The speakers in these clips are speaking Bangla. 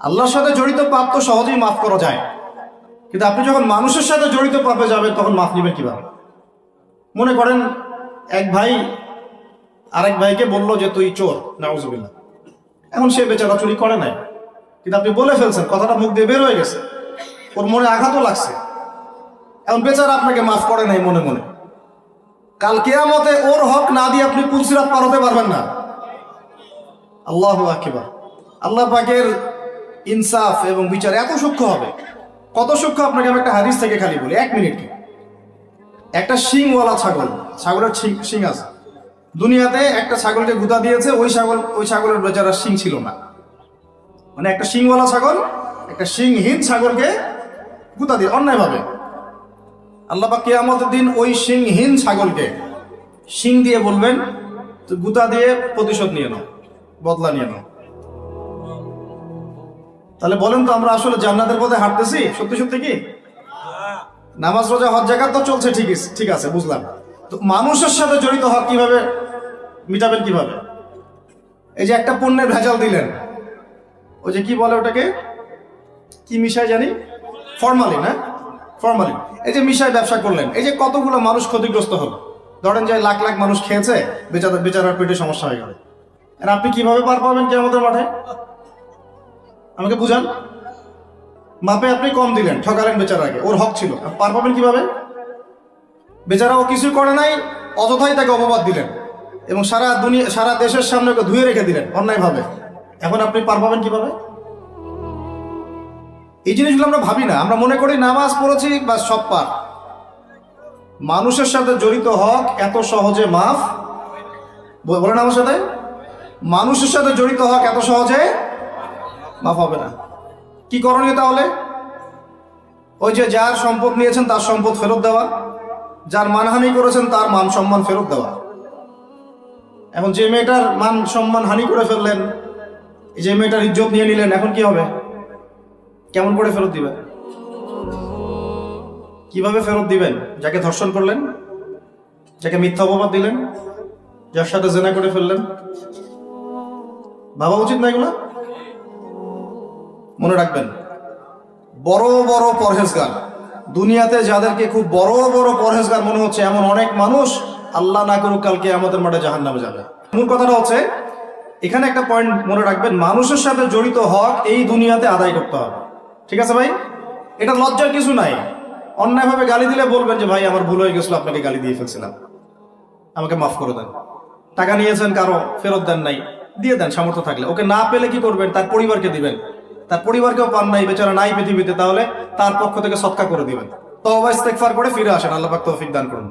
আল্লাহর সাথে জড়িত পাপ তো সহজেই মাফ করা যায়। কিন্তু আপনি যখন মানুষের সাথে জড়িত পাপে যাবেন, তখন মাফ নেবেন কীভাবে? মনে করেন, এক ভাই আরেক ভাইকে বলল যে, তুই চোর, নাউজুবিল্লাহ। এখন সে বেচারা চুরি করে নাই। কিন্তু আপনি বলে ফেলছেন, কথাটা মুখ দিয়ে বের হয়ে গেছে। ওর মনে আঘাতও লাগছে। এখন বেচারা আপনাকে মাফ করে নাই মনে মনে। কাল কেয়ামতে ওর হক না দিয়ে আপনি পুলসিরাত পার হতে পারবেন না। আল্লাহ আল্লাহ পাকের ইনসাফ এবং বিচার এত সূক্ষ্ম হবে। কত সূক্ষ্ম আপনাকে আমি একটা হাদিস থেকে খালি বলি, এক মিনিট একটা শিংওয়ালা ছাগল, ছাগলের শিং- আছে। দুনিয়াতে একটা ছাগলকে গুতা দিয়েছে, ওই ছাগল ওই ছাগলের বেচারা শিং ছিল না। মানে একটা শিংওয়ালা ছাগল, একটা শিংহীন ছাগলকে গুতা দিয়ে অন্যায়ভাবে। আল্লাহ পাক কিয়ামতের দিন ওই শিংহীন ছাগলকে শিং দিয়ে বলবেন গুতা দিয়ে প্রতিশোধ নিয়ে নাও, বদলা নিয়ে নাও। তাহলে বলেন তো আমরা আসলে জান্নাতের পথে হাঁটতেছি? সত্যি সত্যি কি? নামাজ, রোজা, হজ জায়গা তো চলছে ঠিক ঠিক আছে, বুঝলাম। তো মানুষের সাথে জড়িত হক কীভাবে, মিটাবেন কীভাবে? এই যে একটা পণ্যের ভেজাল দিলেন, ওই যে কি বলে ওটাকে? কি মিশায় জানি? ফর্মালিন হ্যাঁ? ফর্মালিন। এই যে মিশায় ব্যবসা করলেন, এই যে কতগুলো মানুষ ক্ষতিগ্রস্ত হলো? ধরেন যে লাখ লাখ মানুষ খেয়েছে, বেচারা, বেচারার পেটে সমস্যা হয়ে গেল। আর আপনি কীভাবে পার পাবেন কি আমাদের মাঠে? আমাকে বুঝান? মাপে আপনি কম দিলেন, ঠকালেন বেচারাকে। ওর হক ছিল। পার পাবেন কীভাবে? বেচারা ও কিছু করে নাই, অযথাই তাকে অপবাদ দিলেন। এবং সারা দুনিয়া, সারা দেশের সামনে ওকে ধুয়ে রেখে দিলেন, অন্যায়ভাবে। এখন আপনি পার পাবেন কীভাবে? এই জিনিসগুলো আমরা ভাবি না। আমরা মনে করি নামাজ পড়েছি বা সব পার। মানুষের সাথে জড়িত হক এত সহজে মাফ? বলেন আমার সাথে। মানুষের সাথে জড়িত হক এত সহজে মাফ হবে না। কি করণীয় তাহলে? ওই যে যার সম্পদ নিয়েছেন তার সম্পদ ফেরত দেওয়া, যার মানহানি করেছেন তার মান সম্মান ফেরত দেওয়া। এখন যে মেয়েটার মান সম্মান হানি করে ফেললেন যে মেয়েটার ইজ্জত নিয়ে নিলেন, এখন কি হবে? কেমন করে ফেরত দিবেন? কীভাবে ফেরত দিবেন? যাকে ধর্ষণ করলেন, যাকে মিথ্যা অপবাদ দিলেন, যার সাথে জেনা করে ফেললেন। ভাবা উচিত না এগুলো? মনে রাখবেন। বড় বড় পরহেজগার। দুনিয়াতে যাদেরকে খুব বড় বড় পরহেজগার মনে হচ্ছে, এমন অনেক মানুষ আল্লাহ না করুক, কালকে আমাদের মাঠে জাহান নামে যাবে। মূল কথাটা হচ্ছে, এখানে একটা পয়েন্ট মনে রাখবেন, মানুষের সাথে জড়িত হক এই দুনিয়াতে আদায় করতে হবে। ঠিক আছে ভাই? এটা লজ্জার কিছু নাই। অন্যায়ভাবে গালি দিলে বলবেন যে, ভাই, আমার ভুল হয়ে গেছিল, আপনাকে গালি দিয়ে ফেলছিলাম। আমাকে মাফ করে দেন। টাকা নিয়েছেন কারও, ফেরত দেন নাই। দিয়ে দেন, সামর্থ্য থাকলে। ওকে না পেলে কি করবেন? তার পরিবারকে দিবেন। তার পরিবারকেও পান নাই, বেচারা নাই পৃথিবীতে, তাহলে তার পক্ষ থেকে সৎকা করে দিবেন। তবা ইস্তেকফার করে ফিরে আসেন, আল্লাহ তৌফিক দান করুন।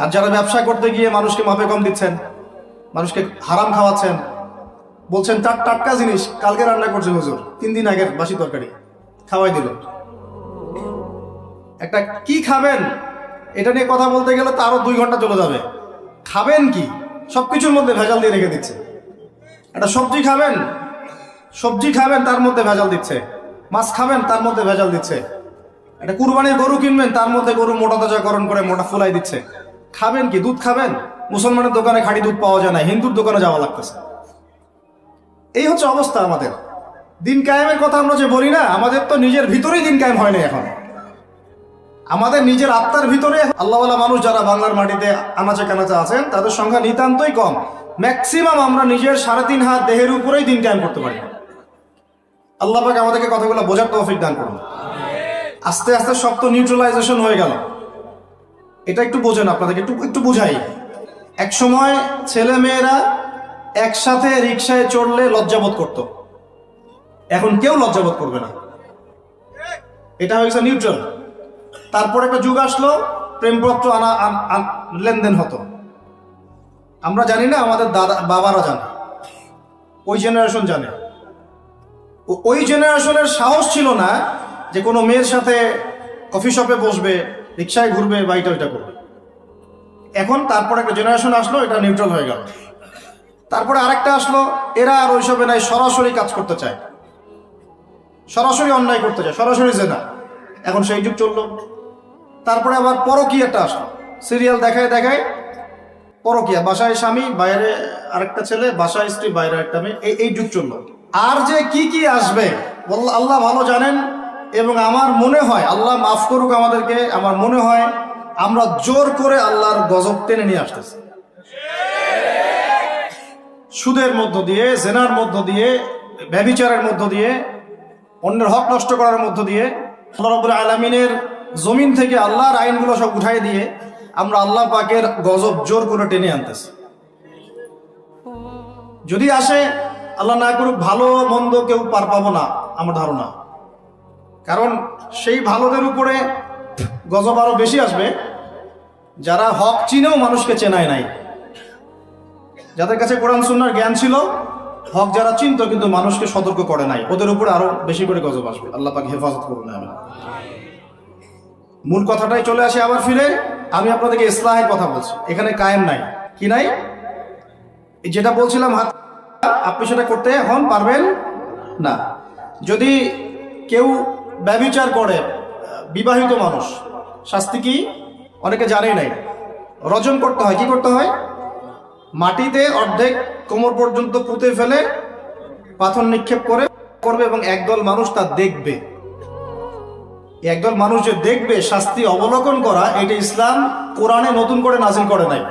আর যারা ব্যবসা করতে গিয়ে মানুষকে মাপে কম দিচ্ছেন, মানুষকে হারাম খাওয়াচ্ছেন, বলছেন টাট টাটকা জিনিস, কালকে রান্না করছে হুজুর, তিন দিন আগের বাসি তরকারি, খাওয়াই দিল। একটা, কি খাবেন? এটা নিয়ে কথা বলতে গেলে তো আরও দুই ঘণ্টা চলে যাবে। খাবেন কি? সবকিছুর মধ্যে ভেজাল দিয়ে রেখে দিচ্ছে। একটা, সবজি খাবেন? সবজি খাবেন, তার মধ্যে ভেজাল দিচ্ছে। মাছ খাবেন, তার মধ্যে ভেজাল দিচ্ছে। একটা কুরবানির গরু কিনবেন, তার মধ্যে গরু মোটা তাজাকরণ করে মোটা ফুলাই দিচ্ছে। খাবেন কি, দুধ খাবেন? মুসলমানের দোকানে খাঁটি দুধ পাওয়া যায় না, হিন্দুর দোকানে যাওয়া লাগতেছে। এই হচ্ছে অবস্থা আমাদের। দিন কায়েমের কথা আমরা যে বলি না, আমাদের তো নিজের ভিতরেই দিন কায়েম হয় না এখন। আমাদের নিজের আত্মার ভিতরে আল্লাহওয়ালা মানুষ যারা বাংলার মাটিতে আনাচে কানাচে আছেন, তাদের সংখ্যা নিতান্তই কম। ম্যাক্সিমাম আমরা নিজের সাড়ে তিন হাত দেহের উপরেই দিন কায়েম করতে পারি। আল্লাহ পাক আমাদেরকে কথাগুলো বোঝার তৌফিক দান করুন। আস্তে আস্তে সব তো নিউট্রালাইজেশন হয়ে গেল। এটা একটু বোঝেন আপনাদেরকে, একটু একটু বুঝাই। এক সময় ছেলে মেয়েরা একসাথে রিক্সায় চড়লে লজ্জাবোধ করত। এখন কেউ লজ্জাবোধ করবে না। এটা হয়েছে নিউট্রাল তারপর একটা যুগ আসলো, প্রেমপত্র আনা লেনদেন হতো। আমরা জানি না, আমাদের দাদা, বাবারা জানে। ওই জেনারেশন জানে। ওই জেনারেশনের সাহস ছিল না যে কোনো মেয়ের সাথে কফি শপে বসবে, রিক্সায় ঘুরবে বা এটা ওইটা করবে। এখন তারপর একটা জেনারেশন আসলো, এটা নিউট্রাল হয়ে গেল। তারপরে আরেকটা আসলো, এরা আর ওইসবে নাই, সরাসরি কাজ করতে চায়। সরাসরি অন্যায় করতে চায়, সরাসরি জেনা। এখন সেই যুগ চলল। তারপরে আবার পরকীয়াটা আসলো। সিরিয়াল দেখায় দেখায় পরকীয়া, বাসায় স্বামী, বাইরে আরেকটা ছেলে, বাসায় স্ত্রী, বাইরে একটা মেয়ে, এই এই যুগ চলল। আর যে কি কি আসবে? আল্লাহ ভালো জানেন এবং আমার মনে হয়, আল্লাহ মাফ করুক আমাদেরকে, আমার মনে হয় আমরা জোর করে আল্লাহর গজব টেনে নিয়ে আসতেছি। সুদের মধ্য দিয়ে, জেনার মধ্য দিয়ে, ব্যবিচারের মধ্য দিয়ে, অন্যের হক নষ্ট করার মধ্য দিয়ে, আল্লাহ আলমিনের জমিন থেকে আল্লাহর আইনগুলো সব উঠাই দিয়ে আমরা আল্লাহ পাকের গজব জোর করে টেনে আনতেছি। যদি আসে আল্লাহ না করুক, ভালো মন্দ কেউ পার পাবো না, আমার ধারণা। কারণ সেই ভালোদের উপরে গজব আরও বেশি আসবে, যারা হক চিনেও মানুষকে চেনায় নাই। যাদের কাছে কোরআন সুন্নার জ্ঞান ছিল, হক যারা চিনত কিন্তু মানুষকে সতর্ক করে নাই, ওদের উপরে আরও বেশি করে গজব আসবে। আল্লাহ পাকে হেফাজত করুন আমি মূল কথাটাই চলে আসে আবার ফিরে, আমি আপনাদেরকে ইসলাহের কথা বলছি। এখানে কায়েম নাই। কি নাই? যেটা বলছিলাম হাত আপনি সেটা করতে হন, পারবেন না। যদি কেউ ব্যবিচার করে বিবাহিত মানুষ, শাস্তি কি? অনেকে জানেই নাই। রজন করতে হয়, কি করতে হয়? মাটিতে অর্ধেক কোমর পর্যন্ত পুঁতে ফেলে পাথর নিক্ষেপ করে, করবে এবং একদল মানুষ তা দেখবে। একদল মানুষ যে দেখবে, শাস্তি অবলোকন করা, এটা ইসলাম কোরআনে নতুন করে নাজিল করে নাই।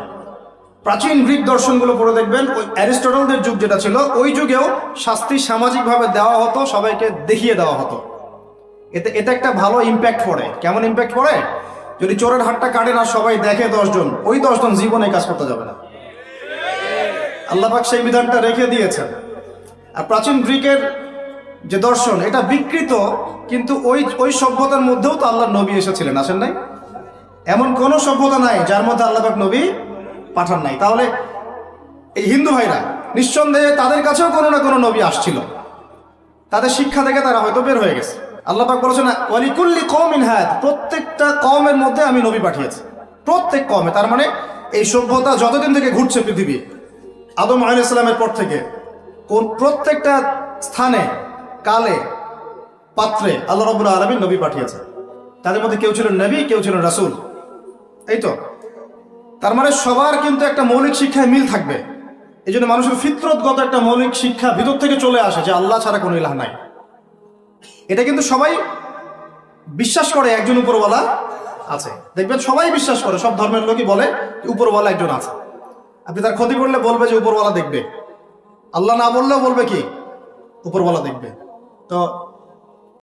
প্রাচীন গ্রিক দর্শনগুলো পড়ে দেখবেন। ওই অ্যারিস্টটলদের যুগ যেটা ছিল, ওই যুগেও শাস্তি সামাজিকভাবে দেওয়া হতো, সবাইকে দেখিয়ে দেওয়া হতো। এতে এতে একটা ভালো ইম্প্যাক্ট পড়ে। কেমন ইম্প্যাক্ট পড়ে? যদি চোরের হাতটা কাটে না, সবাই দেখে দশজন, ওই দশজন জীবনে কাজ করতে যাবে না। আল্লাপাক সেই বিধানটা রেখে দিয়েছেন। আর প্রাচীন গ্রিকের যে দর্শন, এটা বিকৃত, কিন্তু ওই ওই সভ্যতার মধ্যেও তো আল্লাহ নবী এসেছিলেন, আসেন নাই? এমন কোন সভ্যতা নাই যার মধ্যে আল্লাপাক নবী পাঠান নাই। তাহলে এই হিন্দু ভাইরা, নিঃসন্দেহে তাদের কাছেও কোনো না কোনো নবী আসছিল। তাদের শিক্ষা থেকে তারা হয়তো বের হয়ে গেছে। আল্লাহ পাক বলেছেন, ওয়ালিকুল্লি কওমিন হায়াত প্রত্যেকটা কমের মধ্যে আমি নবী পাঠিয়েছি। প্রত্যেক কমে তার মানে এই সভ্যতা যতদিন থেকে ঘুরছে পৃথিবী, আদম আলাইহিস সালামের পর থেকে, কোন প্রত্যেকটা স্থানে, কালে, পাত্রে আল্লাহ রবুল আলমী নবী পাঠিয়েছে তাদের মধ্যে কেউ ছিলেন নবী, কেউ ছিলেন রাসূল। এই তো তার মানে সবার কিন্তু একটা মৌলিক শিক্ষায় মিল থাকবে। এই জন্য মানুষের ফিতরতগত একটা মৌলিক শিক্ষা ভিতর থেকে চলে আসে যে আল্লাহ ছাড়া কোনো ইলাহ নাই। এটা কিন্তু সবাই বিশ্বাস করে, একজন উপরওয়ালা আছে। দেখবেন সবাই বিশ্বাস করে, সব ধর্মের লোকই বলে উপরওয়ালা একজন আছে। আপনি তার ক্ষতি করলে বলবে যে উপরওয়ালা দেখবে। আল্লাহ না বললেও বলবে কি? উপরওয়ালা দেখবে। তো